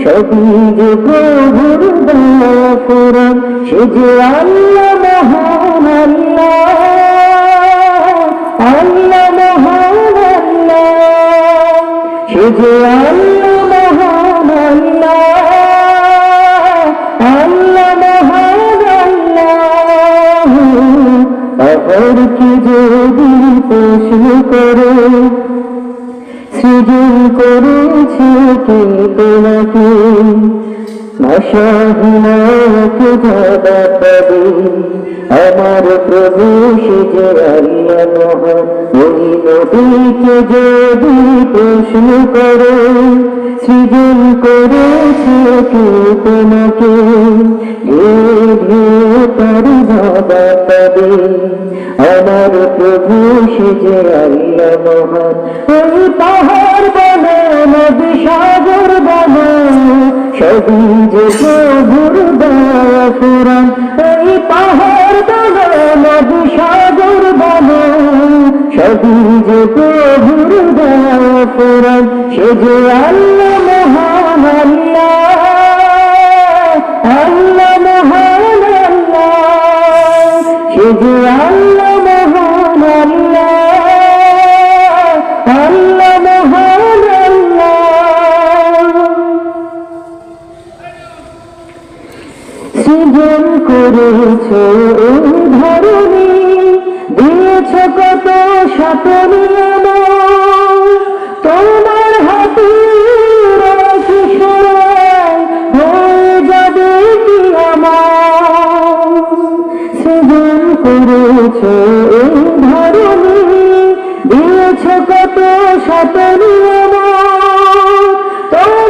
সবই যে প্রভুর কোরআন সে যে আল্লাহ মহান আল্লাহ আল্লাহ মহান আল্লাহ সে যে আল্লাহ মহান আল্লাহ আল্লাহ মহান আল্লাহ। অপর কি যদি প্রশ্ন করে সৃজন করেছে কে তোমাকে? ভাষাহীনাকে জবাব পাবে। আমার প্রভু যে আল্লাহ মহান, ওই যদি প্রশ্ন করে, সৃজন করেছে কে তোমাকে? হে হে তার জবাব পাবে। আমার প্রভু, সে যে আল্লাহ মহান। ওই পাহাড় বনে নদী সাগর সবই যে প্রভুর কোরআন ওই পাহাড় বনে নদী সাগর সবই যে প্রভুর দেওয়া কোরআন সে আল্লাহ মহান, আল্লাহ সৃজন করেছ এই ধরনী দিয়েছ কত নিয়ম তোমার হাতে হয়ে যাবে কি আমার? সৃজন করেছ এই ধরনী দিয়েছ কত নিয়ম তোমার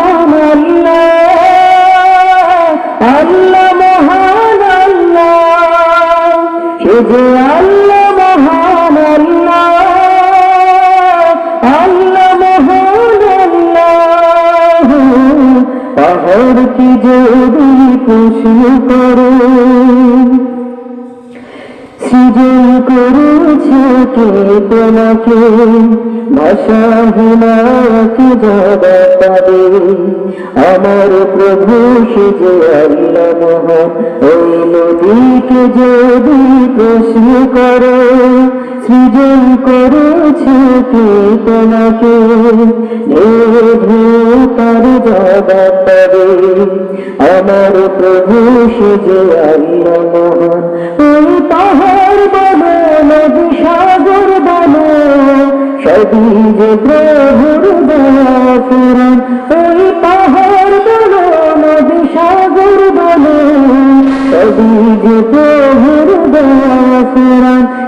পাহাড় কি যদি খুশি করে? সৃজন করেছে তোমাকে? ভাষাহীনাকে জবাব পাবে আমার প্রভু সে যে মহান, ওই নদীকে যদি প্রশ্ন করে সৃজন করেছে কে তোমাকে? তার পাবে আমার প্রভু সে যে পাহাড় বলো নদী সাগর বলো সবই যে প্রভুর কোরআন ওই পাহাড়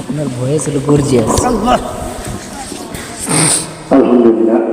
আপনার ভয়েস হলো গর্জিয়াস। আলহামদুলিল্লাহ।